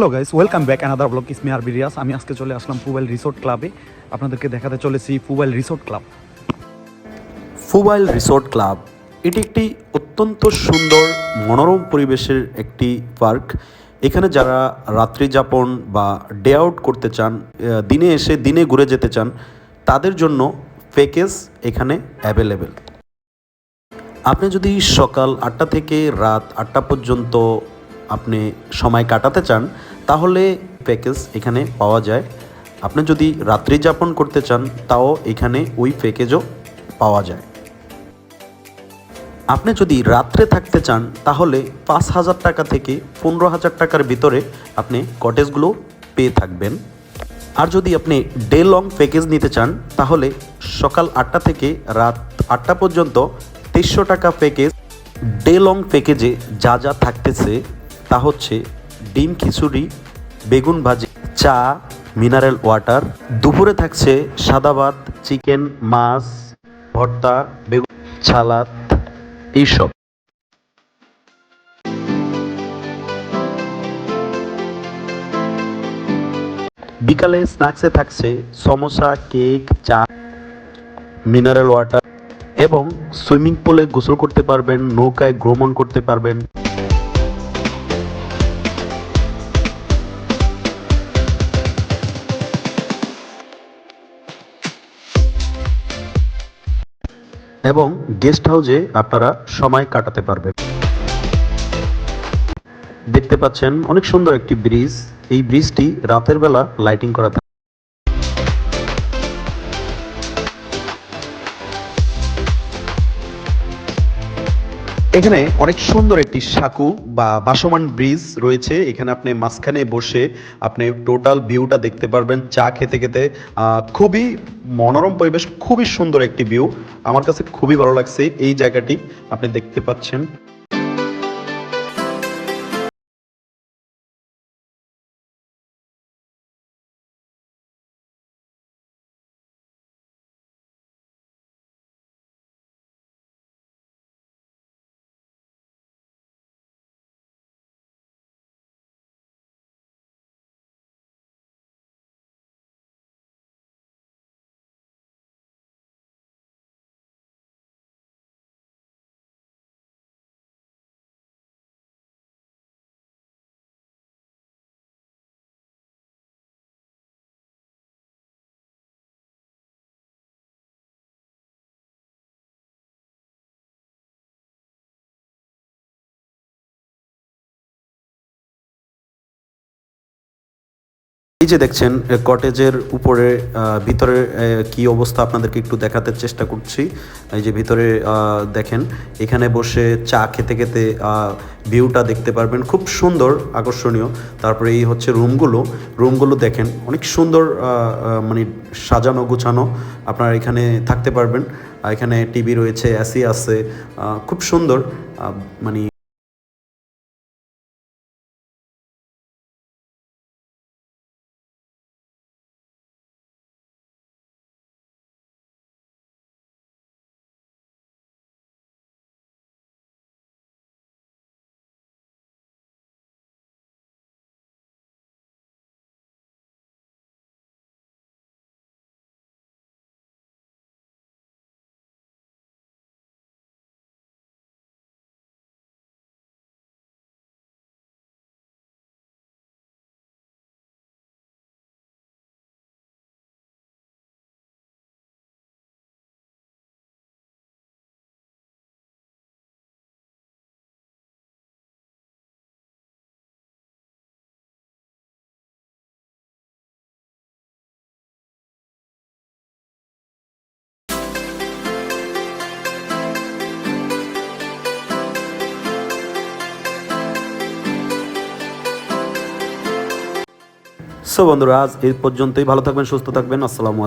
Hello guys welcome back another blog ইসমি আর বিরিয়াস আমি আজকে চলে আসলাম ফুবাইল রিসোর্ট ক্লাবে আপনাদেরকে দেখাতে চলেছি ফুবাইল রিসোর্ট ক্লাব ফুবাইল রিসোর্ট ক্লাব এটি একটি অত্যন্ত সুন্দর, মনোরম পরিবেশের একটি পার্ক। এখানে যারা রাত্রি যাপন বা ডে আউট করতে চান দিনে এসে দিনে ঘুরে যেতে চান, তাদের জন্য প্যাকেজ এখানে অ্যাভেলেবেল আপনি যদি সকাল আটটা থেকে রাত আটটা পর্যন্ত আপনি সময় কাটাতে চান, তাহলে প্যাকেজ এখানে পাওয়া যায়। আপনি যদি রাত্রি যাপন করতে চান, তাও এখানে ওই প্যাকেজও পাওয়া যায়। আপনি যদি রাত্রে থাকতে চান, তাহলে পাঁচ হাজার টাকা থেকে পনেরো হাজার টাকার ভিতরে আপনি কটেজগুলো পেয়ে থাকবেন। আর যদি আপনি ডে লং প্যাকেজ নিতে চান, তাহলে সকাল আটটা থেকে রাত আটটা পর্যন্ত তেইশশো টাকা প্যাকেজ ডে লং প্যাকেজে যা যা থাকতেছে তা হচ্ছে ডিম খিচুড়ি, বেগুন ভাজি, চা, মিনারেল ওয়াটার। দুপুরে থাকছে সাদা ভাত, চিকেন, মাছ, ভর্তা, বেগুন ছালাদ এইসব। বিকালে স্ন্যাক্সে থাকছে সমোসা, কেক, চা, মিনারেল ওয়াটার এবং সুইমিং পুলে গোসল করতে পারবেন, নৌকায় ভ্রমণ করতে পারবেন। এবং গেস্ট হাউসে আপনারা সময় কাটাতে পারবেন। দেখতে পাচ্ছেন অনেক সুন্দর একটি ব্রিজ। এই ব্রিজটি রাতের বেলা লাইটিং করা থাকে। এখানে অনেক সুন্দর একটি সাঁকু বা বাসমান ব্রিজ রয়েছে। এখানে আপনি মাঝখানে বসে আপনি টোটাল ভিউটা দেখতে পারবেন। চা খেতে খেতে খুবই মনোরম পরিবেশ, খুবই সুন্দর একটি ভিউ আমার কাছে খুবই ভালো লাগছে এই জায়গাটি, আপনি দেখতে পাচ্ছেন। যে দেখছেন কটেজের উপরে ভিতরে কি অবস্থা আপনাদেরকে একটু দেখাতে চেষ্টা করছি। এই যে ভিতরে দেখেন, এখানে বসে চা খেতে খেতে ভিউটা দেখতে পারবেন। খুব সুন্দর, আকর্ষণীয়। তারপরে এই হচ্ছে রুমগুলো। রুমগুলো দেখেন, অনেক সুন্দর মানে সাজানো, গুছানো। আপনারা এখানে থাকতে পারবেন। এখানে টিভি রয়েছে এসি আছে। খুব সুন্দর। মানে সো বন্ধুরা আজ এই পর্যন্তই। ভালো থাকবেন সুস্থ থাকবেন। আসসালামু